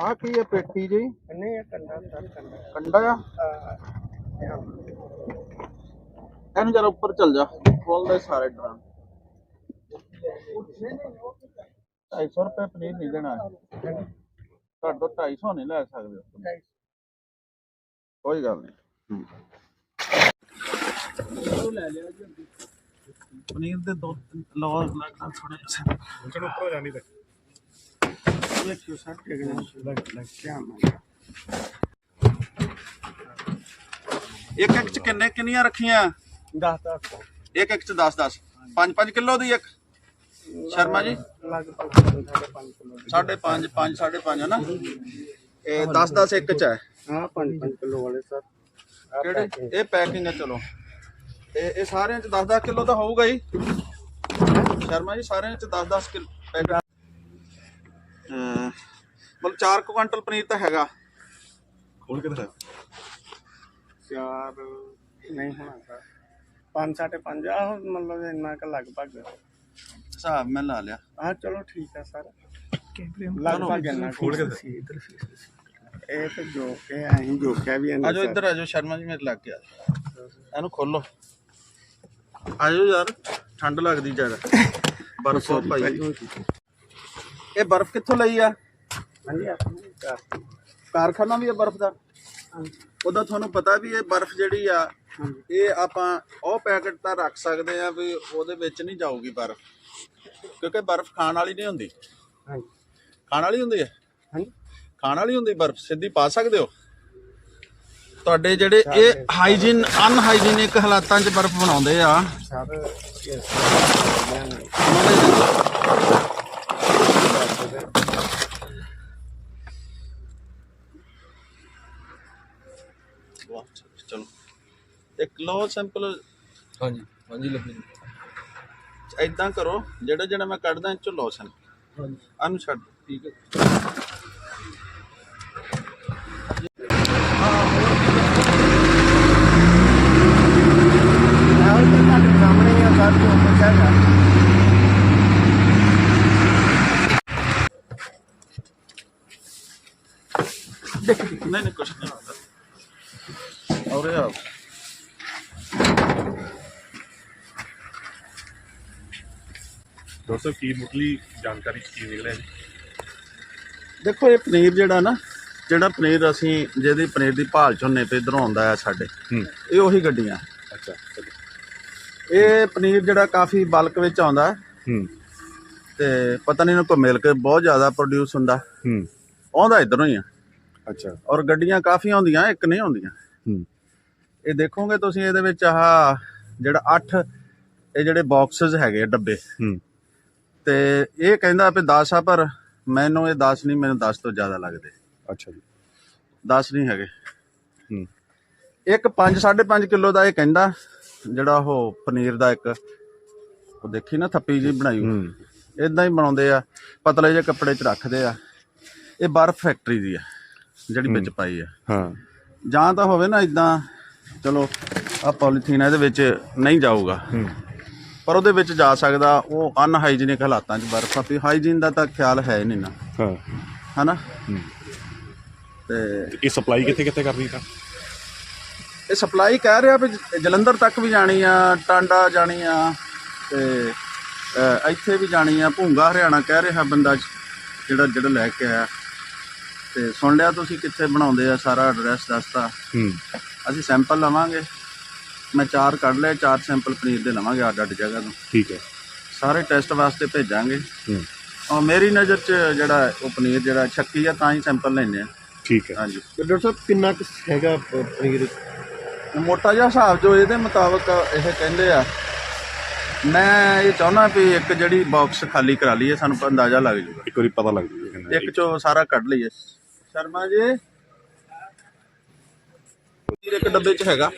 ਆ ਕੀ ਹੈ ਪੇਟੀ ਜੀ? ਨਹੀਂ ਇਹ ਕੰਡਾ ਸਰ ਕੰਡਾ। ਕੰਡਾ ਆ? ਇਹਨੂੰ ਜਰਾ ਉੱਪਰ ਚੱਲ ਜਾ। ਖੋਲ ਦੇ ਸਾਰੇ ਡਰਾਂ 250 ਰੁਪਏ ਪਨੀਰ ਨਹੀਂ ਦੇਣਾ। ਤੁਹਾਡੇ ਤੋਂ 250 ਨਹੀਂ ਲੈ ਸਕਦੇ ਹੋ। ਕੋਈ ਗੱਲ ਨਹੀਂ। ਪਨੀਰ ਦੇ ਦੋ ਲਓ ਲੱਗਦਾ ਥੋੜੇ ਚਲੋ ਉੱਪਰ ਹੋ ਜਾਂਦੀ ਤੇ ਇੱਕ ਇੱਕ ਚ ਕਿੰਨੇ ਕਿੰਨੀਆਂ ਰੱਖੀਆਂ? ਦਸ ਦਸ ਇੱਕ ਇੱਕ ਚ 10 10 5 5 ਕਿਲੋ ਦੀ ਇੱਕ? ਸ਼ਰਮਾ ਜੀ? ਸਾਢੇ ਪੰਜ ਕਿਲੋ 5 5 5 5 ਹੈ ਨਾ ਇਹ 10 10 ਇੱਕ ਚ ਹੈ। ਹਾਂ 5 5 ਕਿਲੋ ਵਾਲੇ ਸਰ। ਕਿਹੜੇ। ਇਹ ਪੈਕਿੰਗ ਹੈ ਚਲੋ। ਇਹ ਇਹ ਸਾਰਿਆਂ ਚ 10 10 ਕਿਲੋ ਤਾਂ ਹੋਊਗਾ ਹੀ। ਸ਼ਰਮਾ ਜੀ ਸਾਰਿਆਂ ਚ 10 10 ਕਿਲੋ ਪੈਕਟ ਮਤਲਬ 4 ਕੁਇੰਟਲ ਪਨੀਰ ਤਾਂ ਹੈਗਾ। ਖੋਲ ਕੇ ਦਿਖਾ। ਚਾਰ ਨਹੀਂ ਹੋਣਾ ਸਰ ਪੰਜ ਸਾਢੇ ਪੰਜ ਆਹ ਮਤਲਬ ਇੰਨਾ ਕ ਲਗਭਗ। ਹਿਸਾਬ ਮੈਂ ਲਾ ਲਿਆ। ਆਹ ਚਲੋ ਠੀਕ ਹੈ ਸਰ। ਲਗਭਗ ਇੰਨਾ ਖੋਲ ਕੇ ਇਹ ਤੇ ਜੋ ਕੇ ਅਸੀਂ ਜੋਕਿਆ ਵੀ ਇੰਨਾ ਆਜੋ ਇੱਧਰ ਆਜੋ ਸ਼ਰਮਾ ਜੀ ਮੇਰੇ ਲੱਗ ਗਿਆ ਇਹਨੂੰ ਖੋਲੋ। ਆਜੋ ਯਾਰ ਠੰਡ ਲੱਗਦੀ ਜ਼ਿਆਦਾ। ਬਰਫ਼ ਆ ਭਾਈ ਇਹ ਬਰਫ਼ ਕਿੱਥੋਂ ਲਈ ਆ? ਹਾਂਜੀ ਆਪਣੇ ਚਾਰ ਕਾਰਖਾਨਾ ਵੀ ਹੈ ਬਰਫ਼ ਦਾ? ਉਹਦਾ ਤੁਹਾਨੂੰ ਪਤਾ ਵੀ ਇਹ ਬਰਫ਼ ਜਿਹੜੀ ਆ ਇਹ ਆਪਾਂ ਉਹ ਪੈਕੇਟ ਤਾਂ ਰੱਖ ਸਕਦੇ ਆ ਵੀ ਉਹਦੇ ਵਿੱਚ ਨਹੀਂ ਜਾਊਗੀ ਬਰਫ਼। ਕਿਉਂਕਿ ਬਰਫ਼ ਖਾਣ ਵਾਲੀ ਨਹੀਂ ਹੁੰਦੀ। ਹਾਂਜੀ। ਖਾਣ ਵਾਲੀ ਹੁੰਦੀ ਹੈ? ਹਾਂਜੀ। ਖਾਣ ਵਾਲੀ ਹੁੰਦੀ ਬਰਫ਼? ਸਿੱਧੀ ਪਾ ਸਕਦੇ ਹੋ? ਤੁਹਾਡੇ ਜਿਹੜੇ ਇਹ ਹਾਈਜੀਨ ਅਨਹਾਈਜੀਨਿਕ ਹਾਲਾਤਾਂ 'ਚ ਬਰਫ਼ ਬਣਾਉਂਦੇ ਆ। ਸਰ ਵਾਹ, ਚਲੋ ਇੱਕ ਲੋ ਸਿੰਪਲ ਹਾਂਜੀ ਹਾਂਜੀ ਲੱਭੀ ਕਰੋ ਜਿਹੜਾ ਜਿਹੜਾ ਮੈਂ ਕੱਢਦਾ ਇਹ ਚੋਂ ਲੋਸ਼ਨ ਹਾਂਜੀ। ਆਨੂੰ ਛੱਡ ਦਿਓ, ਠੀਕ ਹੈ ਤੁਹਾਡੇ ਸਾਹਮਣੇ ਹੀ ਆ ਸਰ ਜੋ ਕੁਛ ਹੈਗਾ ਨਹੀਂ ਨਹੀਂ ਕੁਛ ਨਹੀਂ ਹੁੰਦਾ ਔਰ ਇਹ ਦੋਸਤੋ ਕੀ ਮੁੱਢਲੀ ਜਾਣਕਾਰੀ ਕੀ ਨਿਕਲਿਆ ਜੀ ਦੇਖੋ ਇਹ ਪਨੀਰ ਜਿਹੜਾ ਨਾ ਜਿਹੜਾ ਪਨੀਰ ਅਸੀਂ ਜਿਹਦੀ ਪਨੀਰ ਦੀ ਭਾਲ ਝੋਨੇ ਤੇ ਇਧਰੋਂ ਆਉਂਦਾ ਆ ਸਾਡੇ। ਹੂੰ। ਇਹ ਉਹੀ ਗੱਡੀਆਂ। ਅੱਛਾ ਚਲੋ। ਇਹ ਪਨੀਰ ਜਿਹੜਾ ਕਾਫੀ ਬਲਕ ਵਿੱਚ ਆਉਂਦਾ ਹੈ। ਹੂੰ। ਤੇ ਪਤਾ ਨਹੀਂ ਇਹਨਾਂ ਕੋ ਮਿਲ ਕੇ ਬਹੁਤ ਜ਼ਿਆਦਾ ਪ੍ਰੋਡਿਊਸ ਹੁੰਦਾ। ਹੂੰ। ਆਉਂਦਾ ਇਧਰੋਂ ਹੀ ਆ। ਅੱਛਾ। ਔਰ ਗੱਡੀਆਂ ਕਾਫੀ ਆਉਂਦੀਆਂ ਇੱਕ ਨਹੀਂ ਆਉਂਦੀਆਂ ਹੂੰ। ਇਹ ਦੇਖੋਗੇ ਤੁਸੀਂ ਇਹਦੇ ਵਿੱਚ ਆਹ ਜਿਹੜਾ 8 ਇਹ ਜਿਹੜੇ ਬਾਕਸਸ ਹੈਗੇ ਆ, ਡੱਬੇ। ਹੂੰ। ਤੇ ਇਹ ਕਹਿੰਦਾ ਵੀ 10 ਆ ਪਰ ਮੈਨੂੰ ਇਹ 10 ਨਹੀਂ ਮੈਨੂੰ 10 ਤੋਂ ਜ਼ਿਆਦਾ ਲੱਗਦੇ। ਅੱਛਾ ਜੀ। 10 ਨਹੀਂ ਹੈਗੇ। ਹੂੰ। ਇੱਕ 5 5.5 ਕਿਲੋ ਦਾ ਇਹ ਕਹਿੰਦਾ ਜਿਹੜਾ ਉਹ ਪਨੀਰ ਦਾ ਇੱਕ ਉਹ ਦੇਖੀ ਨਾ ਥੱਪੀ ਜੀ ਬਣਾਈ ਹੂੰ। ਇਦਾਂ ਹੀ ਬਣਾਉਂਦੇ ਆ ਪਤਲੇ ਜਿਹੇ ਕੱਪੜੇ 'ਚ ਰੱਖਦੇ ਆ। ਇਹ ਬਰਫ਼ ਫੈਕਟਰੀ ਦੀ ਆ। ਜਿਹੜੀ ਵਿੱਚ ਪਾਈ ਆ। ਹਾਂ। ਜਾਂ ਤਾਂ ਹੋਵੇ ਨਾ ਇਦਾਂ ਚਲੋ ਆ ਪੋਲੀਥੀਨ ਇਹਦੇ ਵਿੱਚ ਨਹੀਂ ਜਾਊਗਾ। ਪਰ ਉਹਦੇ ਵਿੱਚ ਜਾ ਸਕਦਾ ਉਹ ਅਨਹਾਈਜੀਨਿਕ ਹਾਲਾਤਾਂ 'ਚ ਬਰਫ਼ ਆ ਵੀ ਹਾਈਜੀਨ ਦਾ ਤਾਂ ਖਿਆਲ ਹੈ ਨਹੀਂ ਨਾ। ਹਾਂ। ਹਨਾ? ਤੇ ਇਹ ਸਪਲਾਈ ਕਿੱਥੇ ਕਿੱਥੇ ਕਰਨੀ ਤਾਂ? ਇਹ ਸਪਲਾਈ ਕਹਿ ਰਿਹਾ ਵੀ ਜਲੰਧਰ ਤੱਕ ਵੀ ਜਾਣੀ ਆ ਟਾਂਡਾ ਜਾਣੀ ਆ ਤੇ ਇੱਥੇ ਵੀ ਜਾਣੀ ਆ ਭੂੰਗਾ ਹਰਿਆਣਾ ਕਹਿ ਰਿਹਾ ਬੰਦਾ ਜਿਹੜਾ ਜਿਹੜਾ ਲੈ ਕੇ ਆਇਆ। ਤੇ ਸੁਣ ਲਿਆ ਤੁਸੀਂ ਕਿੱਥੇ ਬਣਾਉਂਦੇ ਆ ਸਾਰਾ ਐਡਰੈਸ ਦੱਸਤਾ। ਹੂੰ। ਅਸੀਂ ਸੈਂਪਲ ਲਵਾਂਗੇ। ਮੈਂ ਚਾਰ ਕੱਢ ਲਏ ਚਾਰ ਸੈਂਪਲ ਪਨੀਰ ਦੇ ਲਵਾਂਗੇ ਅੱਡ ਅੱਡ ਜਗ੍ਹਾ ਤੋਂ। ਠੀਕ ਹੈ। ਸਾਰੇ ਟੈਸਟ ਵਾਸਤੇ ਭੇਜਾਂਗੇ। ਹੂੰ। ਔਰ ਮੇਰੀ ਨਜ਼ਰ 'ਚ ਜਿਹੜਾ ਉਹ ਪਨੀਰ ਜਿਹੜਾ ਛੱਕੀ ਆ ਤਾਂ ਹੀ ਸੈਂਪਲ ਲੈਣੇ ਆ। ਠੀਕ ਹੈ। ਹਾਂਜੀ। ਤੇ ਡਾਕਟਰ ਸਾਹਿਬ ਕਿੰਨਾ ਕੁ ਹੈਗਾ ਪ- ਪਨੀਰ? ਮੋਟਾ ਜਿਹਾ ਹਿਸਾਬ ਜੋ ਇਹਦੇ ਮੁਤਾਬਕ ਇਹ ਕਹਿੰਦੇ ਆ। ਮੈਂ ਇਹ ਚਾਹੁੰਦਾ ਵੀ ਇੱਕ ਜਿਹੜੀ ਬਾਕਸ ਖਾਲੀ ਕਰਾ ਲਈਏ ਸਾਨੂੰ ਅੰਦਾਜ਼ਾ ਲੱਗ ਜੂਗਾ। ਇੱਕ ਵਾਰੀ ਪਤਾ ਲੱਗ ਜੂਗਾ। ਕਿੰਨਾ ਇੱਕ ਚੋਂ ਸਾਰਾ ਕੱਢ ਲਈਏ। ਸ਼ਰਮਾ ਜੀ। ਪਨੀਰ ਇੱਕ ਡੱਬੇ 'ਚ ਹੈਗਾ।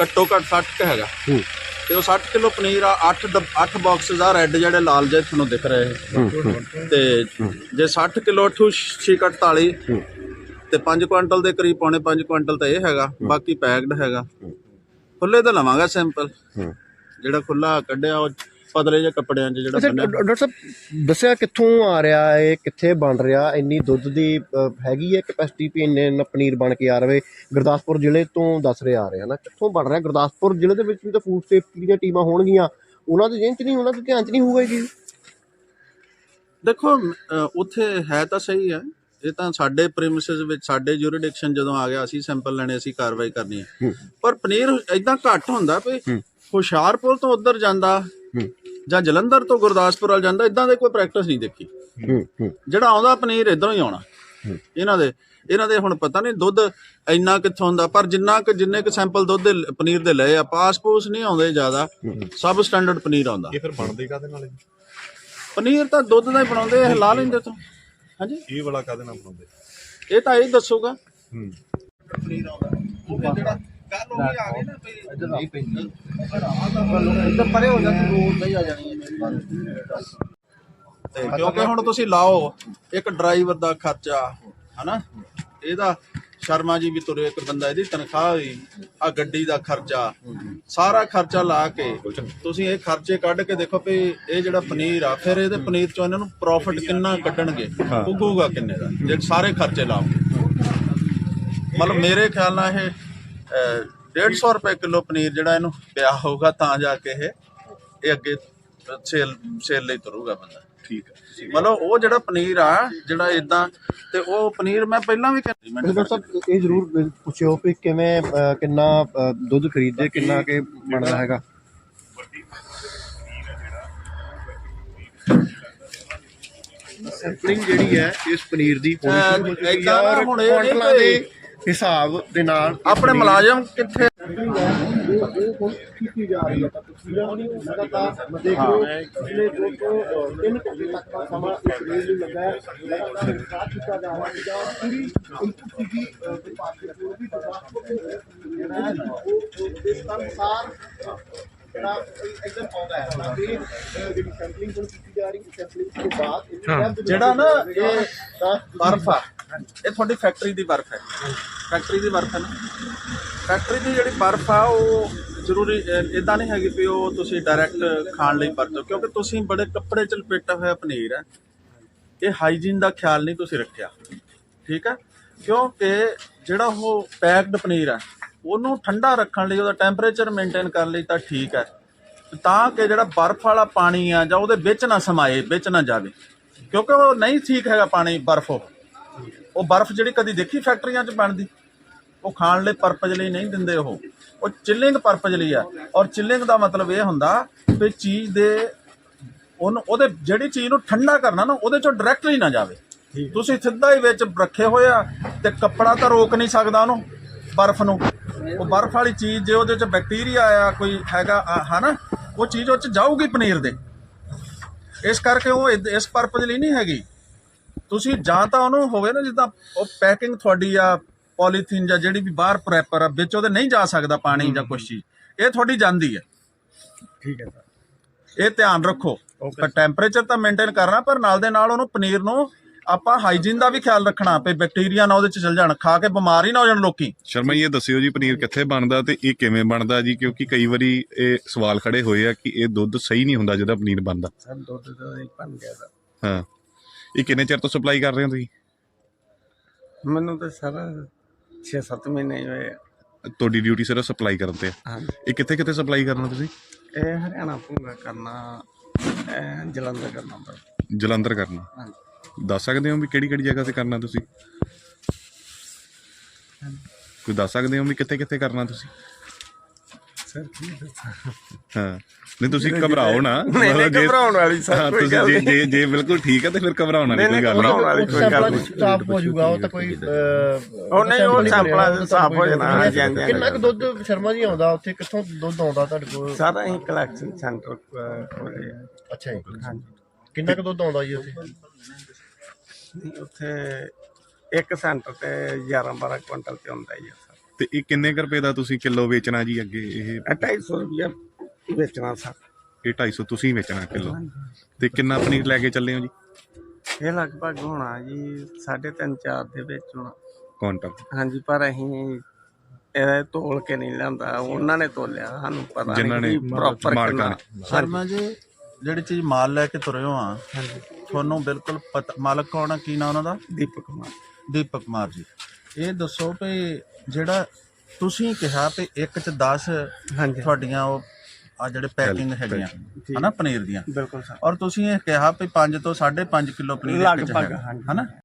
ਘੱਟੋ ਘੱਟ 60 ਕ ਹੈਗਾ। ਤੇ ਉਹ 60 ਕਿਲੋ ਪਨੀਰ ਆ 8 8 ਬਾਕਸਸ ਆ ਰੈੱਡ ਜਿਹੜੇ ਲਾਲ ਜਿਹੇ ਤੁਹਾਨੂੰ ਦਿਖ ਰਹੇ ਤੇ ਜੇ 60 ਕਿਲੋ 648 ਹੂੰ। ਤੇ 5 ਕੁਇੰਟਲ ਦੇ ਕਰੀਬ ਪੌਣੇ 5 ਕੁਇੰਟਲ ਤਾਂ ਇਹ ਹੈਗਾ। ਬਾਕੀ ਪੈਕਡ ਹੈਗਾ। ਖੁੱਲੇ ਤਾਂ ਲਵਾਂਗਾ ਸੈਂਪਲ ਜਿਹੜਾ ਖੁੱਲਾ ਕੱਢਿਆ ਉਹ ਪਤਲੇ ਜਿਹੇ ਕੱਪੜਿਆਂ 'ਚ ਜਿਹੜਾ ਅੱਛਾ ਬੰਨਿਆ। ਡਾਕਟਰ ਸਾਹਿਬ ਦੱਸਿਆ ਕਿੱਥੋਂ ਆ ਰਿਹਾ ਹੈ ਕਿੱਥੇ ਬਣ ਰਿਹਾ ਇੰਨੀ ਦੁੱਧ ਦੀ ਅ, ਹੈਗੀ ਹੈ ਕੈਪੈਸਿਟੀ ਵੀ ਇੰਨੇ ਇੰਨਾ ਪਨੀਰ ਬਣ ਕੇ ਆ ਰਵੇ ਗੁਰਦਾਸਪੁਰ ਜ਼ਿਲ੍ਹੇ ਤੋਂ ਦੱਸ ਰਿਹਾ ਆ ਰਿਹਾ ਨਾ ਕਿੱਥੋਂ ਬਣ ਰਿਹਾ? ਗੁਰਦਾਸਪੁਰ ਜ਼ਿਲ੍ਹੇ ਦੇ ਵਿੱਚ ਵੀ ਤਾਂ ਫੂਡ ਸੇਫਟੀ ਦੀਆਂ ਟੀਮਾਂ ਹੋਣਗੀਆਂ। ਉਹਨਾਂ ਦੇ ਜਿੰਚ ਨਹੀਂ ਉਹਨਾਂ ਦੇ ਧਿਆਨ 'ਚ ਨਹੀਂ ਹੋਊਗਾ ਚੀਜ਼? ਦੇਖੋ ਅ, ਉੱਥੇ ਹੈ ਤਾਂ ਸਹੀ ਹੈ ਇਹ ਤਾਂ ਸਾਡੇ ਪ੍ਰੀਮਿਸਿਸ ਵਿੱਚ ਸਾਡੇ ਜੁਰੀਡਿਕਸ਼ਨ ਜਦੋਂ ਆ ਗਿਆ ਅਸੀਂ ਸੈਂਪਲ ਲੈਣੇ ਅਸੀਂ ਕਾਰਵਾਈ ਕਰਨੀ ਹੈ। ਪਰ ਪਨੀਰ ਇਦਾਂ ਘੱਟ ਹੁੰਦਾ ਵੀ ਹੁਸ਼ਿਆਰਪੁਰ ਤੋਂ ਉੱਧਰ ਜਾਂਦਾ ਜਾਂ ਜਲੰਧਰ ਤੋਂ ਗੁਰਦਾਸਪੁਰ ਵੱਲ ਜਾਂਦਾ ਇਦਾਂ ਦੇ ਕੋਈ ਪ੍ਰੈਕਟਿਸ ਨਹੀਂ ਦੇਖੀ। ਜਿਹੜਾ ਆਉਂਦਾ ਪਨੀਰ ਇਧਰੋਂ ਹੀ ਆਉਣਾ। ਇਹਨਾਂ ਦੇ ਇਹਨਾਂ ਦੇ ਹੁਣ ਪਤਾ ਨਹੀਂ ਦੁੱਧ ਇੰਨਾ ਕਿੱਥੋਂ ਹੁੰਦਾ ਪਰ ਜਿੰਨਾ ਕਿ ਜਿੰਨੇ ਕੁ ਸੈਂਪਲ ਦੁੱਧ ਦੇ ਪਨੀਰ ਦੇ ਲਏ ਆ ਪਾਸਪੋਸ ਨਹੀਂ ਆਉਂਦੇ ਜ਼ਿਆਦਾ। ਸਬ ਸਟੈਂਡਰਡ ਪਨੀਰ ਆਉਂਦਾ। ਇਹ ਫਿਰ ਬਣਦੇ ਕਾਦੇ ਨਾਲ ਪਨੀਰ ਤਾਂ ਦੁੱਧ ਦਾ ਹੀ ਬਣਾਉਂਦੇ ਇਹ ਲਾ ਲੈਂਦੇ ਤੋਂ। ਹਾਂਜੀ। ਇਹ ਵਾਲਾ ਕਾਦੇ ਨਾਲ ਬਣਾਉਂਦੇ? ਇਹ ਤਾਂ ਇਹ ਦੱਸੂਗਾ। ਹੂੰ। ਪਨੀਰ ਆਉਂਦਾ। ਉਹ ਜਿਹੜਾ ਕੱਲ ਉਹ ਵੀ ਆ ਗਏ ਨਾ ਵੀ ਨਹੀਂ ਪੈਂਦੀ ਇੱਧਰ ਪਰੇ ਹੋ ਜਾ ਤੂੰ ਰੋਡ ਨਹੀਂ ਆ ਜਾਣੀ ਹੈ। ਮੇਰੀ ਗੱਲ ਤੇ ਕਿਉਂਕਿ ਹੁਣ ਤੁਸੀਂ ਲਾਓ ਇੱਕ ਡਰਾਈਵਰ ਦਾ ਖਰਚਾ ਹਨਾ? ਇਹਦਾ ਸ਼ਰਮਾ ਜੀ ਵੀ ਤੁਰੇ ਇੱਕ ਬੰਦਾ ਇਹਦੀ ਤਨਖਾਹ ਹੋਈ ਆ ਗੱਡੀ ਦਾ ਖਰਚਾ ਸਾਰਾ ਖਰਚਾ ਲਾ ਕੇ ਤੁਸੀਂ ਇਹ ਖਰਚੇ ਕੱਢ ਕੇ ਦੇਖੋ ਵੀ ਇਹ ਜਿਹੜਾ ਪਨੀਰ ਆ ਫਿਰ ਇਹਦੇ ਪਨੀਰ ਚੋਂ ਇਹਨਾਂ ਨੂੰ ਪ੍ਰੋਫਿਟ ਕਿੰਨਾ ਕੱਢਣਗੇ? ਉੱਗੂਗਾ ਕਿੰਨੇ ਦਾ? ਜੇ ਸਾਰੇ ਖਰਚੇ ਲਾਓਗੇ। ਮਤਲਬ ਮੇਰੇ ਖਿਆਲ ਨਾਲ ਇਹ 150 ਰੁਪਏ ਕਿਲੋ ਪਨੀਰ ਜਿਹੜਾ ਇਹਨੂੰ ਪਿਆ ਹੋਊਗਾ ਤਾਂ ਜਾ ਕੇ ਇਹ ਇਹ ਅੱਗੇ ਸੇਲ ਸੇਲ ਲਈ ਤੁਰੂਗਾ ਬੰਦਾ। ਠੀਕ ਹੈ। ਮਤਲਬ ਉਹ ਜਿਹੜਾ ਪਨੀਰ ਆ ਜਿਹੜਾ ਇਦਾਂ ਤੇ ਉਹ ਪਨੀਰ ਮੈਂ ਪਹਿਲਾਂ ਵੀ ਡਾਕਟਰ ਸਾਹਿਬ ਇਹ ਜ਼ਰੂਰ ਪੁੱਛਿਓ ਕਿ ਕਿਵੇਂ ਕਿੰਨਾ ਦੁੱਧ ਖਰੀਦਦੇ ਕਿੰਨਾ ਕਿ ਬਣਦਾ ਹੈਗਾ। ਸੈਂਪਲਿੰਗ ਜਿਹੜੀ ਹੈ ਇਸ ਪਨੀਰ ਦੀ ਹੋਣੀ ਸ਼ੁਰੂ ਹੋ ਹੁਣ ਇਹ ਨਹੀਂ ਹਿਸਾਬ ਦੇ ਨਾਲ ਆਪਣੇ ਮੁਲਾਜ਼ਮ ਕਿੱਥੇ? ਕੀਤੀ ਜਾ ਰਹੀ ਹੈ। ਤਾਂ ਤਸਵੀਰਾਂ ਲਗਾਤਾਰ ਮੈਂ ਦੇਖ ਰਹੇ ਹੋ ਪਿਛਲੇ ਦੋ ਤੋਂ ਤਿੰਨ ਘੰਟੇ ਤੱਕ ਦਾ ਸਮਾਂ ਇਸ ਰੇਲ ਨੂੰ ਲੱਗਾ ਹੈ ਲਗਾਤਾਰ ਵਿਕਾਸ ਕੀਤਾ ਜਾ ਰਿਹਾ ਹੈ ਜਾਂ ਪੂਰੀ ਇਨਪੁਟ ਸੀਗੀ ਵਿਭਾਗ ਦੇ ਕੋਲ ਵੀ ਗੁਰਦਾਸਪੁਰ ਤੋਂ ਜਿਹੜਾ ਹੈ ਉਹ ਉਹ ਇਸ ਅਨੁਸਾਰ ਜਿਹੜਾ ਇੱਧਰ ਆਉਂਦਾ ਹੈ ਤਾਂ ਇਹ ਅਹ, ਜਿਹੜੀ ਸੈਂਪਲਿੰਗ ਹੁਣ ਕੀਤੀ ਜਾ ਰਹੀ ਹੈ ਸੈਂਪਲਿੰਗ ਤੋਂ ਬਾਅਦ ਜਿਹੜਾ ਨਾ ਇਹ ਬਰਫ ਆ ਇਹ ਤੁਹਾਡੀ ਫੈਕਟਰੀ ਦੀ ਬਰਫ ਹੈ। ਫੈਕਟਰੀ ਦੀ ਬਰਫ ਹੈ ਨਾ। ਫੈਕਟਰੀ ਦੀ ਜਿਹੜੀ ਬਰਫ ਆ, ਉਹ ਜ਼ਰੂਰੀ ਇਦਾਂ ਨਹੀਂ ਹੈਗੀ ਵੀ ਉਹ ਤੁਸੀਂ ਡਾਇਰੈਕਟ ਖਾਣ ਲਈ ਵਰਤੋ, ਕਿਉਂਕਿ ਤੁਸੀਂ ਬੜੇ ਕੱਪੜੇ ਚ ਲਪੇਟਾ ਹੋਇਆ ਪਨੀਰ ਹੈ। ਇਹ ਹਾਈਜੀਨ ਦਾ ਖਿਆਲ ਨਹੀਂ ਤੁਸੀਂ ਰੱਖਿਆ। ਠੀਕ ਹੈ? ਕਿਉਂਕਿ ਜਿਹੜਾ ਉਹ ਪੈਕਡ ਪਨੀਰ ਹੈ, ਉਹਨੂੰ ਠੰਡਾ ਰੱਖਣ ਲਈ, ਉਹਦਾ ਟੈਂਪਰੇਚਰ ਮੇਨਟੇਨ ਕਰਨ ਲਈ ਤਾਂ ਠੀਕ ਹੈ। ਤਾਂ ਕਿ ਜਿਹੜਾ ਬਰਫ਼ ਵਾਲਾ ਪਾਣੀ ਆ ਜਾਂ ਉਹਦੇ ਵਿੱਚ ਨਾ ਸਮਾਏ, ਵਿੱਚ ਨਾ ਜਾਵੇ। ਕਿਉਂਕਿ ਉਹ ਨਹੀਂ ਠੀਕ ਹੈਗਾ ਪਾਣੀ, ਬਰਫ਼ ਉਹ। ਉਹ ਬਰਫ਼ ਜਿਹੜੀ ਕਦੀ ਦੇਖੀ ਫੈਕਟਰੀਆਂ 'ਚ ਬਣਦੀ? ਉਹ ਖਾਣ ਲਈ ਪਰਪਸ ਲਈ ਨਹੀਂ ਦਿੰਦੇ ਉਹ। ਉਹ ਚਿਲਿੰਗ ਪਰਪਸ ਲਈ ਆ। ਔਰ ਚਿਲਿੰਗ ਦਾ ਮਤਲਬ ਇਹ ਹੁੰਦਾ ਵੀ ਚੀਜ਼ ਦੇ ਉਹਨੂੰ ਉਹਦੇ ਜਿਹੜੀ ਚੀਜ਼ ਨੂੰ ਠੰਡਾ ਕਰਨਾ ਨਾ ਉਹਦੇ ਚੋਂ ਡਾਇਰੈਕਟਲੀ ਨਾ ਜਾਵੇ। ਤੁਸੀਂ ਸਿੱਧਾ ਹੀ ਵਿੱਚ ਰੱਖੇ ਹੋਇਆ ਤੇ ਕੱਪੜਾ ਤਾਂ ਰੋਕ ਨਹੀਂ ਸਕਦਾ ਉਹਨੂੰ ਬਰਫ਼ ਨੂੰ। ਉਹ ਬਰਫ਼ ਵਾਲੀ ਚੀਜ਼ ਜੇ ਉਹਦੇ ਚ ਬੈਕਟੀਰੀਆ ਆ ਕੋਈ ਹੈਗਾ ਹਨਾ ਉਹ ਚੀਜ਼ ਉਹ ਚ ਜਾਊਗੀ ਪਨੀਰ ਦੇ। ਇਸ ਕਰਕੇ ਉਹ ਇਸ ਪਰਪਸ ਲਈ ਨਹੀਂ ਹੈਗੀ। ਤੁਸੀਂ ਜਾਂ ਤਾਂ ਉਹਨੂੰ ਹੋਵੇ ਨਾ ਜਿੱਦਾਂ ਉਹ ਪੈਕਿੰਗ ਤੁਹਾਡੀ ਆ ਪੋਲੀਥੀਨ ਜਾਂ ਜਿਹੜੀ ਵੀ ਬਾਹਰ ਪ੍ਰੈਪਰ ਆ ਵਿੱਚ ਉਹਦੇ ਨਹੀਂ ਜਾ ਸਕਦਾ ਪਾਣੀ ਜਾਂ ਕੁਛ ਚੀਜ਼। ਇਹ ਤੁਹਾਡੀ ਜਾਂਦੀ ਹੈ। ਠੀਕ ਹੈ ਸਰ। ਇਹ ਧਿਆਨ ਰੱਖੋ। ਪਰ ਟੈਂਪਰੇਚਰ ਤਾਂ ਮੇਨਟੇਨ ਕਰਨਾ ਪਰ ਨਾਲ ਦੇ ਨਾਲ ਉਹਨੂੰ ਪਨੀਰ ਨੂੰ ਆਪਾਂ ਹਾਈਜੀਨ ਦਾ ਵੀ ਖਿਆਲ ਰੱਖਣਾ ਪਈ ਬੈਕਟੀਰੀਆ ਨਾ ਉਹਦੇ ਚ ਚਲ ਜਾਣ ਖਾ ਕੇ ਬਿਮਾਰ ਹੀ ਨਾ ਹੋ ਜਾਣ ਲੋਕੀ। ਸ਼ਰਮਾ ਜੀ ਇਹ ਦੱਸਿਓ ਜੀ ਪਨੀਰ ਕਿੱਥੇ ਬਣਦਾ ਤੇ ਇਹ ਕਿਵੇਂ ਬਣਦਾ ਜੀ ਕਿਉਂਕਿ ਕਈ ਵਾਰੀ ਇਹ ਸਵਾਲ ਖੜੇ ਹੋਏ ਆ ਕਿ ਇਹ ਦੁੱਧ ਸਹੀ ਨਹੀਂ ਹੁੰਦਾ ਜਿਹਦਾ ਪਨੀਰ ਬਣਦਾ। ਸਰ ਦੁੱਧ ਦਾ ਹੀ ਬਣ ਗਿਆ ਸਰ। ਹਾਂ। ਇਹ ਕਿੰਨੇ ਚਿਰ ਤੋਂ ਸਪਲਾਈ ਕਰ ਰਹੇ ਹੋ ਤੁਸੀਂ? ਮੈਨੂੰ ਤਾਂ ਸਰ 6-7 ਮਹੀਨੇ ਹੋਏ ਆ। ਤੁਹਾਡੀ ਡਿਊਟੀ ਸਿਰਫ ਸਪਲਾਈ ਕਰਨ ਤੇ ਆ। ਇਹ ਕਿੱਥੇ ਕਿੱਥੇ ਸਪਲਾਈ ਕਰਨਾ ਤੁਸੀਂ? ਇਹ ਹਰਿਆਣਾ ਭੂੰਗਾ ਕਰਨਾ ਇਹ ਜਲੰਧਰ ਕਰਨਾ ਜਲੰਧਰ ਕਰਨਾ। ਹਾਂਜੀ। ਦੱਸ ਸਕਦੇ ਹੋ ਵੀ ਕਿਹੜੀ ਕਿਹੜੀ ਜਗ੍ਹਾ ਤੇ ਕਰਨਾ ਤੁਸੀਂ? ਕੋਈ ਦੱਸ ਸਕਦੇ ਹੋ ਵੀ ਕਿੱਥੇ ਕਿੱਥੇ ਕਰਨਾ ਤੁਸੀਂ? ਸਰ ਕੀ ਦੱਸਾਂ? ਹਾਂ। ਨਹੀਂ ਤੁਸੀਂ ਘਬਰਾਓ ਨਾ। ਨਹੀਂ, ਨਹੀਂ, ਮਤਲਬ ਜੇ- ਘਬਰਾਉਣ ਵਾਲੀ ਸਰ ਹਾਂ, ਕੋਈ ਤੁਸੀਂ ਗੱਲ ਜੇ ਨਹੀਂ। ਜੇ ਜੇ ਬਿਲਕੁਲ ਠੀਕ ਹੈ ਤੇ ਫਿਰ ਘਬਰਾਉਣ ਵਾਲੀ ਨਹੀਂ, ਕੋਈ ਨਹੀਂ, ਗੱਲ ਘਬਰਾਉਣ ਨਹੀਂ। ਵਾਲੀ ਕੋਈ ਗੱਲ ਨਹੀਂ। ਸਾਫ਼ ਹੋ ਜਾਊਗਾ ਉਹ ਤਾਂ ਕੋਈ ਅਹ, ਉਹ ਨਹੀਂ, ਉਹ sample ਉਹ ਤਾਂ ਸਾਫ਼ ਹੋ ਜਾਣਾ, ਨਹੀਂ। ਹੈ। ਹਾਂਜੀ, ਹਾਂਜੀ, ਕਿੰਨਾ ਕੁ ਦੁੱਧ ਸ਼ਰਮਾ ਜੀ ਆਉਂਦਾ ਉੱਥੇ? ਕਿੱਥੋਂ ਦੁੱਧ ਆਉਂਦਾ ਤੁਹਾਡੇ ਕੋਲ? ਸਾਰਾ ਹੀ ਕਲੈਕਸ਼ਨ ਸੈਂਟਰ ਕੋਲੇ ਆ। ਅੱਛਾ ਜੀ। ਹਾਂਜੀ। ਕਿੰਨਾ ਕੁ ਦੁੱਧ ਆਉਂਦਾ ਜੀ ਉੱਥੇ? ਨਹੀਂ, ਉੱਥੇ ਇੱਕ ਸੈਂਟਰ ਤੇ 11-12 ਕੁਇੰਟਲ ਤੇ ਹੁੰਦਾ ਹੀ ਆ ਸਰ ਤੇ ਇਹ ਕਿੰਨੇ ਕੁ ਰੁਪਏ ਦਾ ਤੁਸੀਂ ਕਿਲੋ ਵੇਚਣਾ ਜੀ ਅੱਗੇ ਇਹ? ਇਹ 250 ਰੁਪਏ ਵੇਚਣਾ ਸਰ ਇਹ 250 ਤੁਸੀਂ ਵੇਚਣਾ ਕਿਲੋ। ਤੇ ਕਿੰਨਾ ਪਨੀਰ ਲੈ ਕੇ ਚੱਲੇ ਹੋ ਜੀ? ਇਹ ਲਗਭਗ ਹੋਣਾ ਜੀ 3.5 4 ਦੇ ਵਿੱਚ ਹੋਣਾ। ਕੁਆਂਟਲ। ਹਾਂਜੀ ਪਰ ਅਸੀਂ ਇਹ ਤੋਲ ਕੇ ਨਹੀਂ ਲਿਆਂਦਾ। ਉਹਨਾਂ ਨੇ ਤੋਲਿਆ ਸਾਨੂੰ ਪਤਾ ਜਿਨ੍ਹਾਂ ਨੇ ਪ੍ਰੋਪਰ ਮਾਲਕਾਂ ਨੇ। ਸ਼ਰਮਾ ਜੀ ਜਿਹੜੀ ਚੀਜ਼ ਮਾਲ ਲੈ ਕੇ ਤੁਰੇ ਹੋ ਆ ਹਾਂਜੀ। ਤੁਹਾਨੂੰ ਬਿਲਕੁਲ ਪਤਾ ਮਾਲਕ ਕੌਣ ਆ? ਕੀ ਨਾਂ ਉਹਨਾਂ ਦਾ? ਦੀਪਕ ਕੁਮਾਰ। ਦੀਪਕ ਕੁਮਾਰ ਜੀ। ਇਹ ਦੱਸੋ ਵੀ ਜਿਹੜਾ ਤੁਸੀਂ ਕਿਹਾ ਵੀ ਇੱਕ ਚ 10 ਹਾਂਜੀ। ਤੁਹਾਡੀਆਂ ਉਹ ਆ ਜਿਹੜੇ ਪੈਕਿੰਗ ਹੈਗੀਆਂ ਹਨਾ ਪਨੀਰ ਦੀਆਂ। ਬਿਲਕੁਲ ਸਰ। ਔਰ ਤੁਸੀਂ ਇਹ ਕਿਹਾ ਵੀ 5 ਤੋਂ 5.5 ਕਿਲੋ ਪਨੀਰ ਇੱਕ ਚ ਲਗਭਗ, ਹੈਗਾ ਹਾਂਜੀ। ਹਨਾ?